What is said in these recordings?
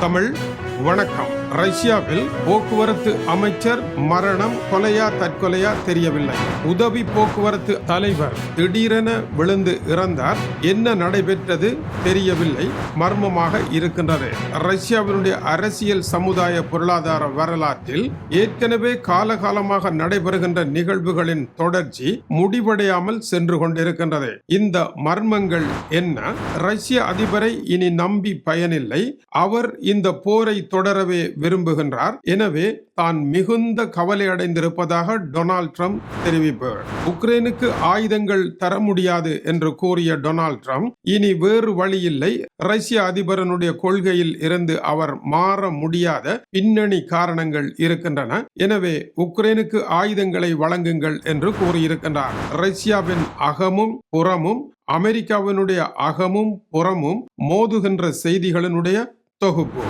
தமிழ் வணக்கம். ரஷ்யாவில் போக்குவரத்து அமைச்சர் மரணம் கொலையா தற்கொலையா தெரியவில்லை. உதவி போக்குவரத்து தலைவர் திடீரென விழுந்து இறந்தார். என்ன நடைபெற்றது தெரியவில்லை. மர்மமாக இருக்கின்றது. ரஷ்யாவினுடைய அரசியல் சமுதாய பொருளாதார வரலாற்றில் ஏற்கனவே காலகாலமாக நடைபெறுகின்ற நிகழ்வுகளின் தொடர்ச்சி முடிவடையாமல் சென்று கொண்டிருக்கின்றது. இந்த மர்மங்கள் என்ன? ரஷ்ய அதிபரை இனி நம்பி பயனில்லை. அவர் இந்த போரை தொடரவே விரும்புகின்றார். எனவே தான் மிகுந்த கவலை அடைந்திருப்பதாக டொனால்ட் ட்ரம்ப் தெரிவிப்பார். உக்ரைனுக்கு ஆயுதங்கள் தர முடியாது என்று கூறிய டொனால்ட் ட்ரம்ப் இனி வேறு வழியில்லை ரஷ்ய அதிபரனுடைய கொள்கையில் இருந்து அவர் மாற முடியாத பின்னணி காரணங்கள் இருக்கின்றன. எனவே உக்ரைனுக்கு ஆயுதங்களை வழங்குங்கள் என்று கூறியிருக்கின்றார். ரஷ்யாவின் அகமும் புறமும் அமெரிக்காவினுடைய அகமும் புறமும் மோதுகின்ற செய்திகளினுடைய தொகுப்பு.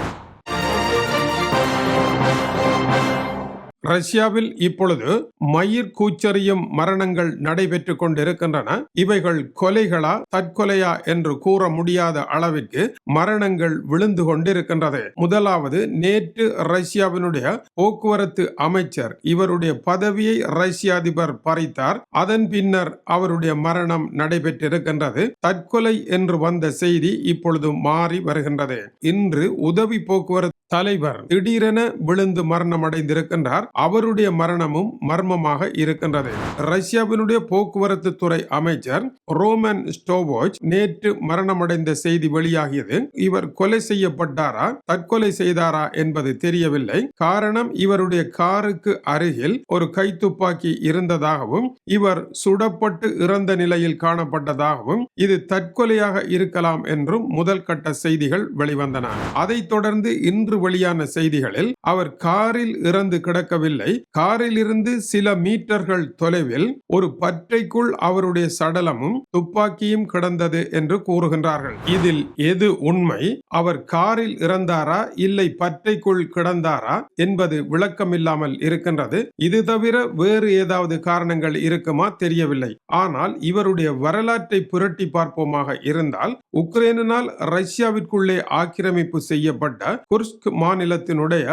ரஷ்யாவில் இப்பொழுது மயிர் கூச்சரியும் மரணங்கள் நடைபெற்றுக் கொண்டிருக்கின்றன. இவைகள் கொலைகளா தற்கொலையா என்று கூற முடியாத அளவிற்கு மரணங்கள் விழுந்து கொண்டிருக்கின்றது. முதலாவது நேற்று ரஷ்யாவினுடைய போக்குவரத்து அமைச்சர் இவருடைய பதவியை ரஷ்ய அதிபர் பறித்தார். அதன் பின்னர் அவருடைய மரணம் நடைபெற்றிருக்கின்றது. தற்கொலை என்று வந்த செய்தி இப்பொழுது மாறி வருகின்றது. இன்று உதவி போக்குவரத்து தலைவர் திடீரென விழுந்து மரணம் அடைந்திருக்கின்றார் அவருடைய மரணமும் மர்மமாக இருக்கின்றது. ரஷ்யாவினுடைய போக்குவரத்து துறை அமைச்சர் ரோமன் ஸ்டோவோச் நேற்று மரணமடைந்த செய்தி வெளியாகியது. இவர் கொலை செய்யப்பட்டாரா தற்கொலை செய்தாரா என்பது தெரியவில்லை. காரணம் இவருடைய காருக்கு அருகில் ஒரு கைத்துப்பாக்கி இருந்ததாகவும் இவர் சுடப்பட்டு இறந்த நிலையில் காணப்பட்டதாகவும் இது தற்கொலையாக இருக்கலாம் என்றும் முதல் கட்ட செய்திகள் வெளிவந்தன. அதைத் தொடர்ந்து இன்று வெளியான செய்திகளில் அவர் காரில் இறந்து கிடக்கவில்லை. காரில் இருந்து சில மீட்டர்கள் தொலைவில் ஒரு பற்றைக்குள் அவருடைய சடலமும் துப்பாக்கியும் கிடந்தது என்று கூறுகின்றார்கள். இதில் எது உண்மை? அவர் காரில் இறந்தாரா? இல்லை பற்றைக்குள் கிடந்தாரா? என்பது விளக்கமில்லாமல் இருக்கின்றது. இது தவிர வேறு ஏதாவது காரணங்கள் இருக்குமா? தெரியவில்லை. ஆனால் இவருடைய வரலாற்றை புரட்டி பார்ப்போமாக இருந்தால் உக்ரைனினால் ரஷ்யாவிற்குள்ளே ஆக்கிரமிப்பு செய்யப்பட்ட குர்ஸ்க் மாநிலத்தினுடைய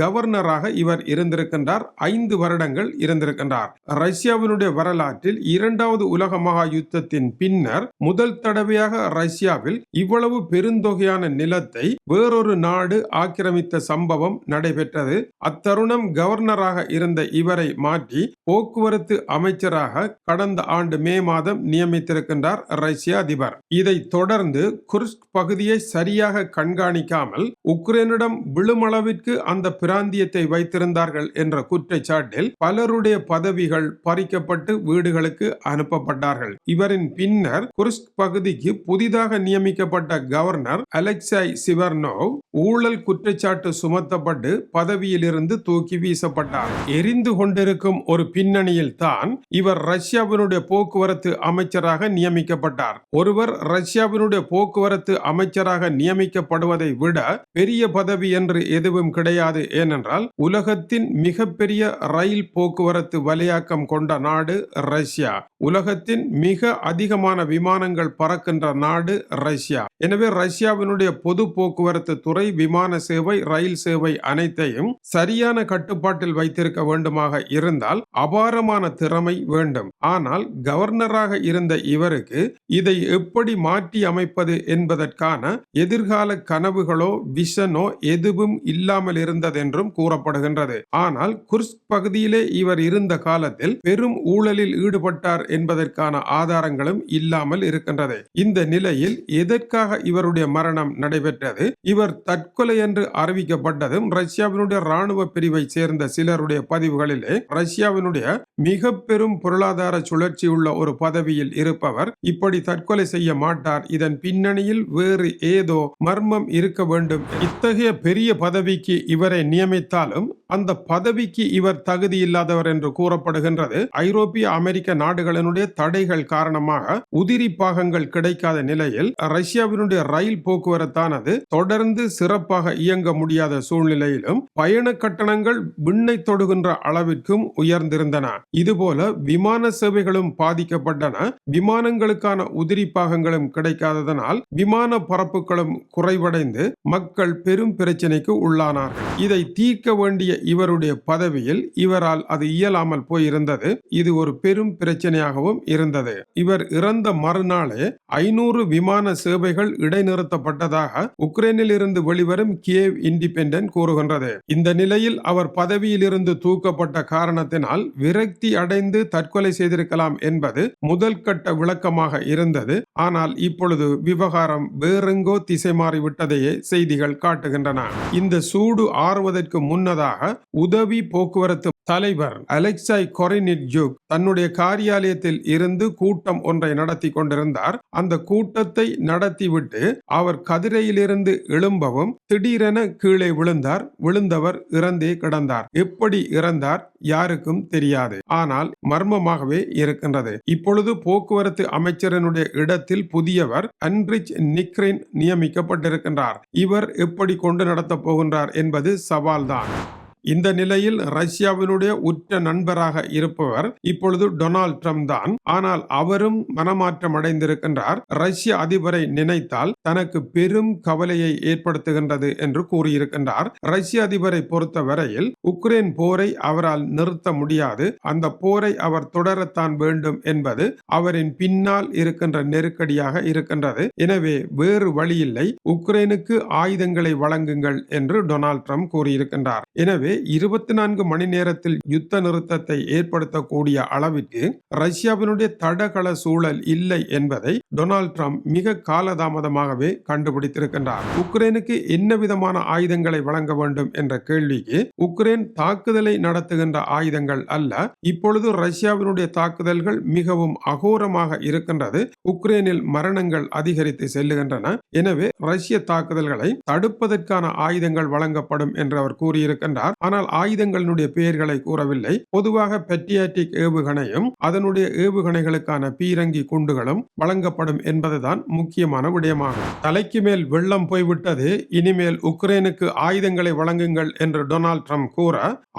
கவர்னராக இவர் இருந்திருக்கின்றார். ஐந்து வருடங்கள் இருந்திருக்கின்றார். ரஷ்யாவினுடைய வரலாற்றில் இரண்டாவது உலக மகா யுத்தத்தின் பின்னர் முதல் தடவையாக ரஷ்யாவில் இவ்வளவு பெருந்தொகையான நிலத்தை வேறொரு நாடு ஆக்கிரமித்த சம்பவம் நடைபெற்றது. அத்தருணம் கவர்னராக இருந்த இவரை மாற்றி போக்குவரத்து அமைச்சராக கடந்த ஆண்டு மே மாதம் நியமித்திருக்கின்றார் ரஷ்ய அதிபர். இதை தொடர்ந்து குர்ஸ்க் பகுதியை சரியாக கண்காணிக்காமல் உக்ரைனிடம் விழுமளவிற்கு அந்த பிராந்தியத்தை வைத்திருந்தார்கள் என்ற குற்றச்சாட்டில் பலருடைய பதவிகள் பறிக்கப்பட்டு வீடுகளுக்கு அனுப்பப்பட்டார்கள். இவரின் பின்னர் குர்ஸ்க் பகுதிக்கு புதிதாக நியமிக்கப்பட்ட கவர்னர் அலெக்சாய் சிவர்னோவ் ஊழல் குற்றச்சாட்டு சுமத்தப்பட்டு பதவியிலிருந்து தூக்கி வீசப்பட்டார். எரிந்து கொண்டிருக்கும் ஒரு பின்னணியில் தான் இவர் ரஷ்யாவினுடைய போக்குவரத்து அமைச்சராக நியமிக்கப்பட்டார். ஒருவர் ரஷ்யாவினுடைய போக்குவரத்து அமைச்சராக நியமிக்கப்படுவதை விட பெரிய பதவி என்று எதுவும் கிடையாது. ஏனென்றால் உலகத்தின் மிகப்பெரிய ரயில் போக்குவரத்து வலையாக்கம் கொண்ட நாடு ரஷ்யா. உலகத்தின் மிக அதிகமான விமானங்கள் பறக்கின்ற நாடு ரஷ்யா. எனவே ரஷ்யாவினுடைய பொது போக்குவரத்து துறை விமான சேவை ரயில் சேவை அனைத்தையும் சரியான கட்டுப்பாட்டில் வைத்திருக்க வேண்டுமாக இருந்தால் அபாரமான திறமை வேண்டும். ஆனால் கவர்னராக இருந்த இவருக்கு இதை எப்படி மாற்றி அமைப்பது என்பதற்கான எதிர்கால கனவுகளோ விஷனோ எதுவும் இல்லாமல் இருந்ததென்றும் கூறப்படுகின்றது. ஆனால் குர்ஸ்க் பகுதியிலே இவர் இருந்த காலத்தில் பெரும் ஊழலில் ஈடுபட்டார் என்பதற்கான ஆதாரங்களும் இல்லாமல் இருக்கின்றது. இந்த நிலையில் எதற்காக இவருடைய மரணம் நடைபெற்றது? இவர் தற்கொலை என்று அறிவிக்கப்பட்டதும் ரஷ்யாவினுடைய ராணுவ பிரிவை சேர்ந்த சிலருடைய பதிவுகளிலே ரஷ்யாவினுடைய மிக பெரும் பொருளாதார சுழற்சி உள்ள ஒரு பதவியில் இருப்பவர் இப்படி தற்கொலை செய்ய மாட்டார். இதன் பின்னணியில் வேறு ஏதோ மர்மம் இருக்க வேண்டும். இத்தகைய பெரிய பதவிக்கு இவரை நியமித்தாலும் அந்த பதவிக்கு இவர் தகுதி இல்லாதவர் என்று கூறப்படுகின்றது. ஐரோப்பிய அமெரிக்க நாடுகளினுடைய தடைகள் காரணமாக உதிரி பாகங்கள் கிடைக்காத நிலையில் ரஷ்யாவினுடைய ரயில் போக்குவரத்தானது தொடர்ந்து சிறப்பாக இயங்க முடியாத சூழ்நிலையிலும் பயண கட்டணங்கள் விண்ணை தொடுகின்ற அளவிற்கும் உயர்ந்திருந்தன. இதுபோல விமான சேவைகளும் பாதிக்கப்பட்டன. விமானங்களுக்கான உதிரி பாகங்களும் கிடைக்காததனால் விமான பரப்புகளும் குறைவடைந்து மக்கள் பெரும் பிரச்சனைக்கு உள்ளானார்கள். இதை தீர்க்க வேண்டிய இவருடைய பதவியில் இவரால் அது இயலாமல் போயிருந்தது. இது ஒரு பெரும் பிரச்சனையாகவும் இருந்தது. இவர் இறந்த மறுநாளே ஐநூறு விமான சேவைகள் இடைநிறுத்தப்பட்டதாக உக்ரைனில் இருந்து வெளிவரும் கியேவ் இண்டிபெண்டன்ட் கூறுகின்றது. இந்த நிலையில் அவர் பதவியிலிருந்து தூக்கப்பட்ட காரணத்தினால் விரக்தி அடைந்து தற்கொலை செய்திருக்கலாம் என்பது முதல் கட்ட விளக்கமாக இருந்தது. ஆனால் இப்பொழுது விவகாரம் வேறெங்கோ திசை மாறிவிட்டதையே செய்திகள் காட்டுகின்றன. இந்த சூடு ஆறுவதற்கு முன்னதாக உதவி போக்குவரத்து தலைவர் அலெக்சாய் கொரினிட்ஜுக் தன்னுடைய காரியாலயத்தில் இருந்து கூட்டம் ஒன்றை நடத்தி கொண்டிருந்தார். அந்த கூட்டத்தை நடத்திவிட்டு அவர் கதிரையிலிருந்து எழும்பவும் திடீரென கீழே விழுந்தார். விழுந்தவர் இறந்தே கிடந்தார். எப்படி இறந்தார் யாருக்கும் தெரியாது. ஆனால் மர்மமாகவே இருக்கின்றது. இப்பொழுது போக்குவரத்து அமைச்சரனுடைய இடத்தில் புதியவர் அன்ரிச் நிக்ரின் நியமிக்கப்பட்டிருக்கின்றார். இவர் எப்படி கொண்டு நடத்தப் போகின்றார் என்பது சவால்தான். இந்த நிலையில் ரஷ்யாவினுடைய உற்ற நண்பராக இருப்பவர் இப்பொழுது டொனால்ட் ட்ரம்ப் தான். ஆனால் அவரும் மனமாற்றம் அடைந்திருக்கின்றார். ரஷ்ய அதிபரை நினைத்தால் தனக்கு பெரும் கவலையை ஏற்படுத்துகின்றது என்று கூறியிருக்கின்றார். ரஷ்ய அதிபரை பொறுத்த வரையில் உக்ரைன் போரை அவரால் நிறுத்த முடியாது. அந்த போரை அவர் தொடரத்தான் வேண்டும் என்பது அவரின் பின்னால் இருக்கின்ற நெருக்கடியாக இருக்கின்றது. எனவே வேறு வழியில்லை. உக்ரைனுக்கு ஆயுதங்களை வழங்குங்கள் என்று டொனால்ட் ட்ரம்ப் கூறியிருக்கின்றார். எனவே எனவே இருபத்தி நான்கு மணி நேரத்தில் யுத்த நிறுத்தத்தை ஏற்படுத்தக்கூடிய அளவிற்கு ரஷ்யாவினுடைய தடகள சூழல் இல்லை என்பதை டொனால்ட் ட்ரம்ப் மிக காலதாமதமாகவே கண்டுபிடித்திருக்கின்றார். உக்ரைனுக்கு என்ன விதமான ஆயுதங்களை வழங்க வேண்டும் என்ற கேள்விக்கு உக்ரைன் தாக்குதலை நடத்துகின்ற ஆயுதங்கள் அல்ல இப்பொழுது ரஷ்யாவினுடைய தாக்குதல்கள் மிகவும் அகோரமாக இருக்கின்றது. உக்ரைனில் மரணங்கள் அதிகரித்து செல்லுகின்றன. எனவே ரஷ்ய தாக்குதல்களை தடுப்பதற்கான ஆயுதங்கள் வழங்கப்படும் என்று அவர் கூறியிருக்கின்றார். ஆனால் ஆயுதங்களினுடைய பெயர்களை கூறவில்லை. பொதுவாக பெட்டியாட்டிக் ஏவுகணையும் அதனுடைய ஏவுகணைகளுக்கான பீரங்கி குண்டுகளும் வழங்கப்படும் என்பதுதான் முக்கியமான விடயமாகும். தலைக்கு மேல் வெள்ளம் போய்விட்டது இனிமேல் உக்ரைனுக்கு ஆயுதங்களை வழங்குங்கள் என்று டொனால்ட் ட்ரம்ப் கூற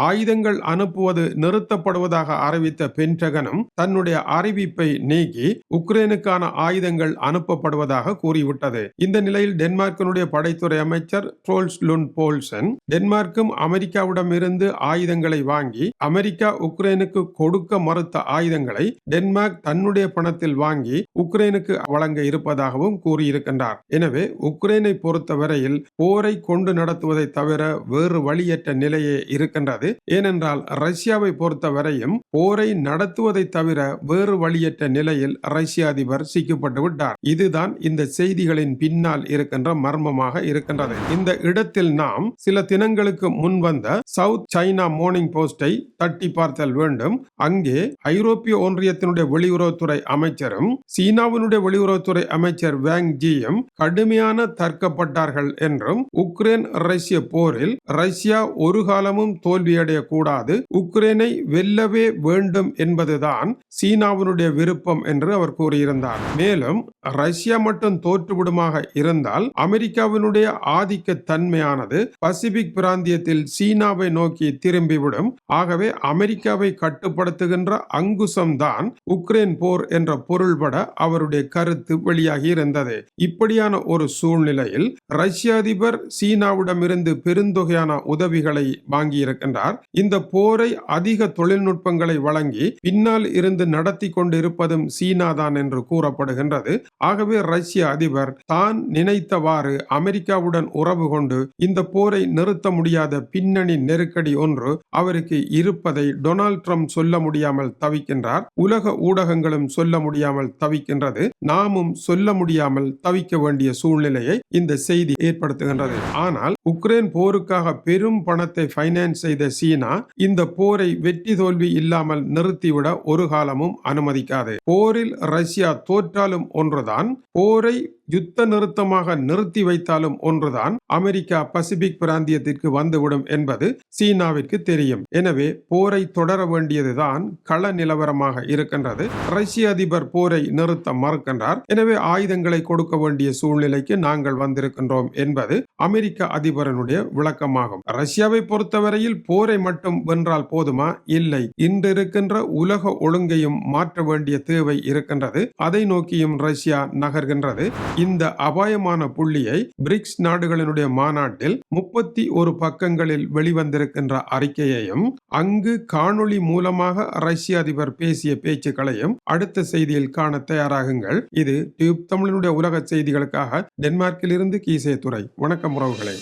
ஆயுதங்கள் அனுப்புவது நிறுத்தப்படுவதாக அறிவித்த பென்டகனும் தன்னுடைய அறிவிப்பை நீக்கி உக்ரைனுக்கான ஆயுதங்கள் அனுப்பப்படுவதாக கூறிவிட்டது. இந்த நிலையில் டென்மார்க்கினுடைய படைத்துறை அமைச்சர் ட்ரோல்ஸ் லுன் போல்சன் டென்மார்க்கும் அமெரிக்காவுடன் ரஷ்யாவிடமிருந்து ஆயுதங்களை வாங்கி அமெரிக்கா உக்ரைனுக்கு கொடுக்க மறுத்த ஆயுதங்களை டென்மார்க் தன்னுடைய பணத்தில் வாங்கி உக்ரைனுக்கு வழங்க இருப்பதாகவும் கூறியிருக்கின்றார். எனவே உக்ரைனை பொறுத்தவரையில் போரை கொண்டு நடத்துவதை தவிர வேறு வழியற்ற நிலையே இருக்கின்றது. ஏனென்றால் ரஷ்யாவை பொறுத்தவரையும் போரை நடத்துவதை தவிர வேறு வழியற்ற நிலையில் ரஷ்ய அதிபர் சிக்கப்பட்டு விட்டார். இதுதான் இந்த செய்திகளின் பின்னால் இருக்கின்ற மர்மமாக இருக்கின்றது. இந்த இடத்தில் நாம் சில தினங்களுக்கு முன் வந்த சவுத் சைனா மார்னிங் போஸ்டை தட்டி பார்த்தல் வேண்டும். அங்கே ஐரோப்பிய ஒன்றியத்தினுடைய வெளியுறவுத்துறை அமைச்சரும் சீனாவினுடைய வெளியுறவுத்துறை அமைச்சர் வேங் ஜியும் கடுமையான தர்க்கப்பட்டார்கள் என்றும் உக்ரைன் ரஷ்ய போரில் ரஷ்யா ஒரு காலமும் தோல்வியடைய கூடாது உக்ரைனை வெல்லவே வேண்டும் என்பதுதான் சீனாவினுடைய விருப்பம் என்று அவர் கூறியிருந்தார். மேலும் ரஷ்யா மட்டும் தோற்றுவிடுமாக இருந்தால் அமெரிக்காவினுடைய ஆதிக்க தன்மையானது பசிபிக் பிராந்தியத்தில் சீனா சீனாவை நோக்கி திரும்பிவிடும். ஆகவே அமெரிக்காவை கட்டுப்படுத்துகின்ற அங்குசம்தான் உக்ரைன் போர் என்ற பொருள்பட அவருடைய கருத்து வெளியாகி இருந்தது. இப்படியான ஒரு சூழ்நிலையில் ரஷ்ய அதிபர் சீனாவிடமிருந்து பெருந்தொகையான உதவிகளை வாங்கியிருக்கின்றார். இந்த போரை அதிக தொழில்நுட்பங்களை வழங்கி பின்னால் இருந்து நடத்தி கொண்டிருப்பதும் சீனா தான் என்று கூறப்படுகின்றது. ஆகவே ரஷ்ய அதிபர் தான் நினைத்தவாறு அமெரிக்காவுடன் உறவு கொண்டு இந்த போரை நிறுத்த முடியாத பின்னணி நெருக்கடி ஒன்று. அவருக்கு இருப்பதை டொனால்ட் ட்ரம்ப் சொல்ல முடியாமல் தவிக்கின்றார். உலக ஊடகங்களும் சொல்ல முடியாமல் தவிக்கின்றது. நாமும் சொல்ல முடியாமல் தவிக்க வேண்டிய சூழ்நிலையை இந்த செய்தி ஏற்படுத்துகின்றது. ஆனால் உக்ரைன் போருக்காக பெரும் பணத்தை பைனான்ஸ் செய்த சீனா இந்த போரை வெற்றி தோல்வி இல்லாமல் நிறுத்திவிட ஒரு காலமும் அனுமதிக்காது. போரில் ரஷ்யா தோற்றாலும் ஒன்றுதான் போரை யுத்த நிறுத்தமாக நிறுத்தி வைத்தாலும் ஒன்றுதான் அமெரிக்கா பசிபிக் பிராந்தியத்திற்கு வந்துவிடும் என்பது என்பது சீனாவிற்கு தெரியும். எனவே போரை தொடர வேண்டியதுதான் கள நிலவரமாக இருக்கின்றது. ரஷ்ய அதிபர் போரை நிறுத்த மறுக்கின்றார். எனவே ஆயுதங்களை கொடுக்க வேண்டிய சூழ்நிலைக்கு நாங்கள் வந்திருக்கின்றோம் என்பது அமெரிக்க அதிபரனுடைய விளக்கமாகும். ரஷ்யாவை பொறுத்தவரையில் போரை மட்டும் வென்றால் போதுமா? இல்லை. இன்று இருக்கின்ற உலக ஒழுங்கையும் மாற்ற வேண்டிய தேவை இருக்கின்றது. அதை நோக்கியும் ரஷ்யா நகர்கின்றது. இந்த அபாயமான புள்ளியை பிரிக்ஸ் நாடுகளினுடைய மாநாட்டில் முப்பத்தி ஒரு பக்கங்களில் வெளி வெளிவந்திருக்கின்ற அறிக்கையையும் அங்கு காணொளி மூலமாக ரஷ்ய அதிபர் பேசிய பேச்சுக்களையும் அடுத்த செய்தியில் காண தயாராகுங்கள். இது டியூப் தமிழனுடைய உலக செய்திகளுக்காக டென்மார்க்கிலிருந்து கீசே துறை வணக்கம் உறவுகளே.